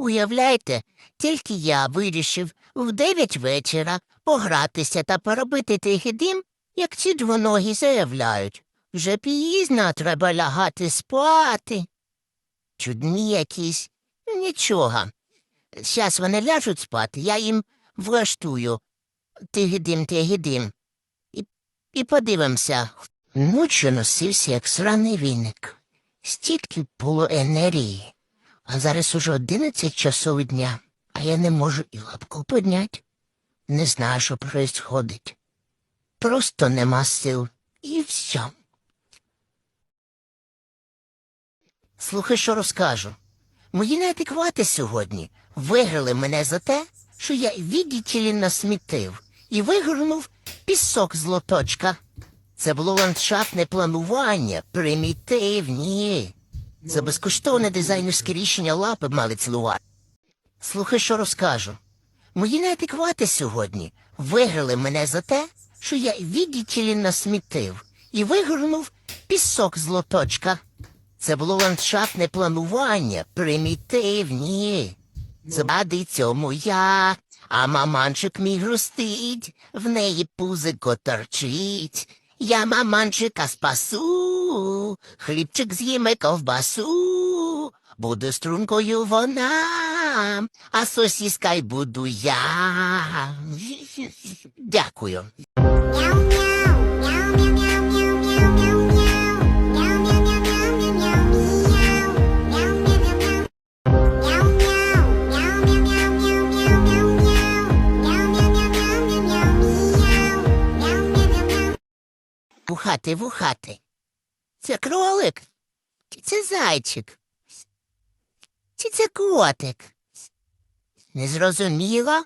Уявляєте, тільки я вирішив в дев'ять вечора погратися та поробити тихий дим, як ці двоногі заявляють. Вже пізно треба лягати спати. Чудні якісь. Нічого. Щас вони ляжуть спати, я їм влаштую. Тигидим, тигидим. І, і подивимося. Ночі носився, як сраний віник. Стільки було енергії. А зараз уже одинадцять часов дня, а я не можу і лапку підняти. Не знаю, що происходить. Просто нема сил. І все. Слухай, що розкажу. Мої неадеквати сьогодні виграли мене за те, що я віддітілі насмітив і вигорнув пісок з лоточка. Це було ландшафтне планування, примітивні. За безкоштовне дизайнерське рішення лапи мали цілувати. Слухай, що розкажу. Мої неадеквати сьогодні виграли мене за те, що я віддітілі насмітив і вигорнув пісок з лоточка. Це було ландшафтне планування, примітивні. Зади цьому я, а маманчик мій грустить, в неї пузико торчить. Я маманчика спасу, хлібчик з'їме ковбасу, буде стрункою вона, а сосіска й буду я. Дякую. Вухати, вухати. Це кролик? Чи це зайчик? Чи це котик? Незрозуміло.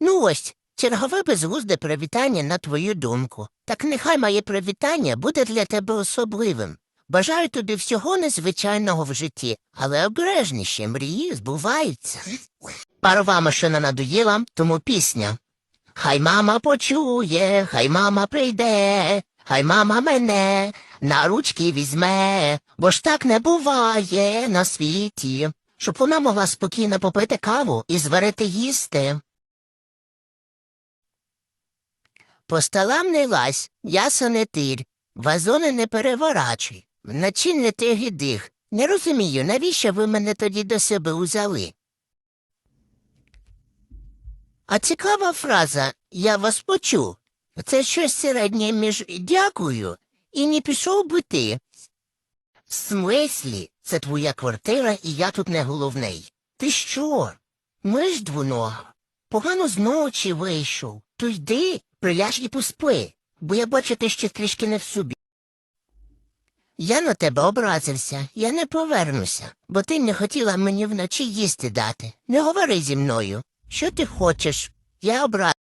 Ну ось, чергове безглузде привітання на твою думку. Так нехай моє привітання буде для тебе особливим. Бажаю тобі всього незвичайного в житті, але обережніше мрії збуваються. Парова машина надоїла, тому пісня. Хай мама почує, хай мама прийде, хай мама мене на ручки візьме, бо ж так не буває на світі, щоб вона могла спокійно попити каву і зварити їсти. По столам не лазь, ясо не тир, вазони не переворачуй, вночі не ти гідих. Не розумію, навіщо ви мене тоді до себе узяли? А цікава фраза Я вас почув. Це щось середнє між дякую і не пішов би ти. В смислі, це твоя квартира, і я тут не головний. Ти що? Ми ж двонога. Погано з ночі вийшов. То йди, приляж і поспи, бо я бачу, ти ще трішки не в собі. Я на тебе образився, я не повернуся, бо ти не хотіла мені вночі їсти дати. Не говори зі мною. Що ти хочеш? Я образився.